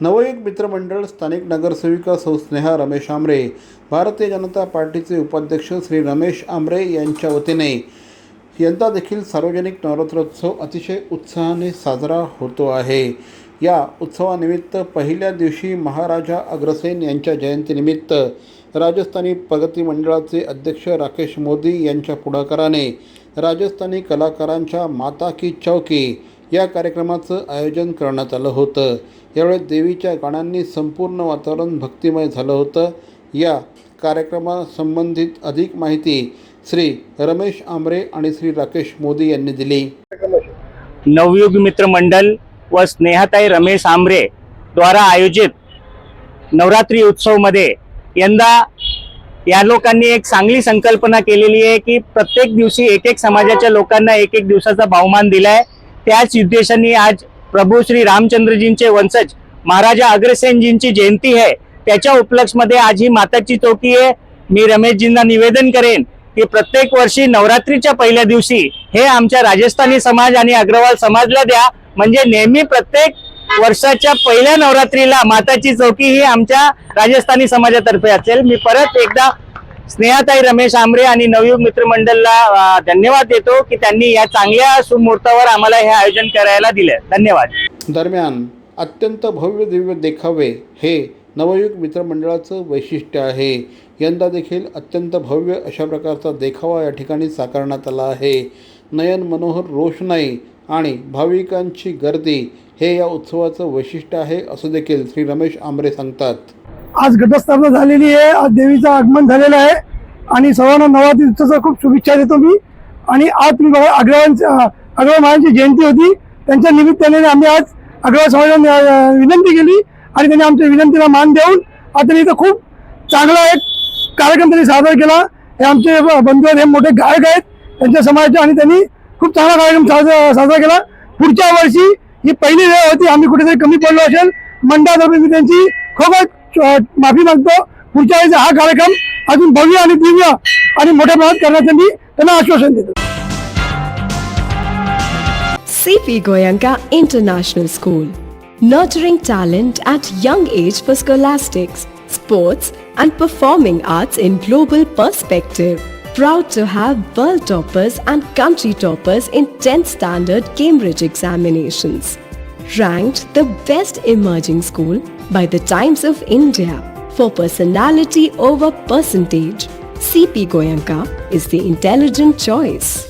नवयुग मित्रमंडळ स्थानिक नगरसेविका सौ स्नेहा रमेश आमरे भारतीय जनता पार्टीचे उपाध्यक्ष श्री रमेश आमरे यांच्या वतीने यंदा देखील सार्वजनिक नवरात्रोत्सव अतिशय उत्साहाने साजरा होतो आहे. या उत्सवानिमित्त पहिल्या दिवशी महाराजा अग्रसेन यांच्या जयंतीनिमित्त राजस्थानी प्रगती मंडळाचे अध्यक्ष राकेश मोदी यांच्या पुढाकाराने राजस्थानी कलाकारांच्या माता की चौकी या कार्यक्रमाचं आयोजन करण्यात आलं होतं. यावेळी देवीच्या गाण्यांनी संपूर्ण वातावरण भक्तिमय झालं होतं. या कार्यक्रमासंबंधित अधिक माहिती श्री रमेश आंबरे आणि श्री राकेश मोदी यांनी दिली. नवयुग मित्र मंडल व स्नेहाताई रमेश आमरे द्वारा आयोजित नवरात्री उत्सवमध्ये यंदा या लोकांनी एक चांगली संकल्पना केलेली आहे की प्रत्येक दिवशी एक एक समाजाच्या लोकांना एक एक दिवसाचा बहुमान दिलाय. त्याच उद्देशाने आज प्रभू श्री रामचंद्रजींचे वंशज महाराजा अग्रसेनजींची जयंती आहे. त्याच्या उपलक्षमध्ये आज ही माताची चौकी आहे. मी रमेशजींना निवेदन करेन की प्रत्येक वर्षी नवरात्रीच्या पहिल्या दिवशी हे आमच्या राजस्थानी समाज आणि अग्रवाल समाजला द्या. म्हणजे नेहमी प्रत्येक वर्षाच्या पहिल्या नवरात्रीला माताची चौकी ही आमच्या राजस्थानी समाजातर्फे असेल. मी परत एकदा स्नेहाताई रमेश आमरे आणि नवयुग मित्रमंडळला धन्यवाद देतो की त्यांनी या चांगल्या सुमुहूर्तावर आम्हाला हे आयोजन करायला दिले. धन्यवाद. दरम्यान अत्यंत भव्य दिव्य देखावे हे नवयुग मित्रमंडळाचं वैशिष्ट्य आहे. यंदा देखील अत्यंत भव्य अशा प्रकारचा देखावा या ठिकाणी साकारण्यात आला आहे. नयन मनोहर रोषणाई आणि भाविकांची गर्दी हे या उत्सवाचं वैशिष्ट्य आहे असं देखील श्री रमेश आंबरे सांगतात. आज घटस्थापना झालेली आहे. आज देवीचं आगमन झालेलं आहे. आणि सर्वांना नवरात्री उत्सवाचा खूप शुभेच्छा देतो मी. आणि आज तुम्ही बघा अग्रवालांची अग्रवाल महाराजांची जयंती होती. त्यांच्या निमित्ताने आम्ही आज अग्रवाल समाजाने विनंती केली. आणि त्यांनी आमच्या विनंतीला मान देऊन आज त्यांनी इथं खूप चांगला एक कार्यक्रम त्यांनी सादर केला. हे आमचे बंधू हे मोठे गायक आहेत. त्यांच्या समाजाचे आणि त्यांनी खूप चांगला कार्यक्रम साजरा साजरा केला. पुढच्या वर्षी ही पहिली वेळ होती. आम्ही कुठेतरी कमी पडलो असेल. मंडळातर्फे मी त्यांची खूपच माफी मागतो पुढच्या वेळेचा हा कार्यक्रम अजून भव्य आणि दिव्य आणि मोठ्या प्रमाणात करण्याचं मी त्यांना आश्वासन देतो CP Goyanka International School. Nurturing talent at young age for scholastics, sports, and performing arts in global perspective. Proud to have world toppers and country toppers in 10th standard Cambridge examinations. Ranked the best emerging school by the Times of India for personality over percentage. CP Goyanka is the intelligent choice.